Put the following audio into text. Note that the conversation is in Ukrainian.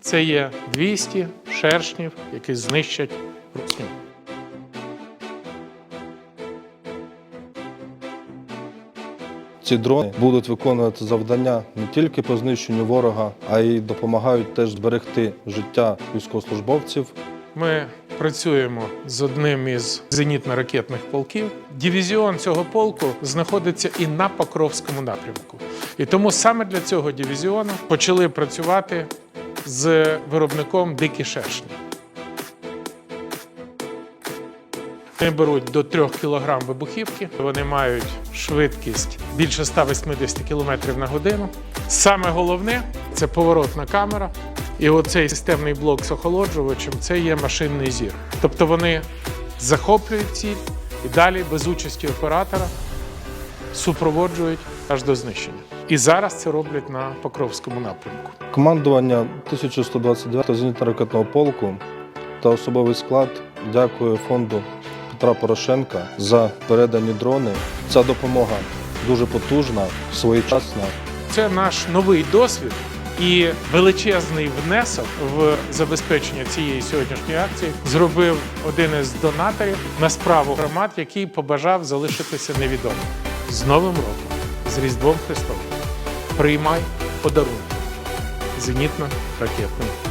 Це є 200 шершнів, які знищать русню. Ці дрони будуть виконувати завдання не тільки по знищенню ворога, а й допомагають теж зберегти життя військовослужбовців. Ми працюємо з одним із зенітно-ракетних полків. Дивізіон цього полку знаходиться і на Покровському напрямку. І тому саме для цього дивізіону почали працювати з виробником дикі шершні. Вони беруть до 3 кг вибухівки. Вони мають швидкість більше 180 км на годину. Саме головне це поворотна камера. І оцей системний блок з охолоджувачем це є машинний зір. Тобто вони захоплюють ціль і далі без участі оператора супроводжують аж до знищення. І зараз це роблять на Покровському напрямку. Командування 1129 зенітно-ракетного полку та особовий склад дякує фонду Петра Порошенка за передані дрони. Ця допомога дуже потужна, своєчасна. Це наш новий досвід і величезний внесок в забезпечення цієї сьогоднішньої акції зробив один із донаторів на справу громад, який побажав залишитися невідомим. З Новим роком, з Різдвом Христовим. Приймай подарунки. Зенітно-ракетний.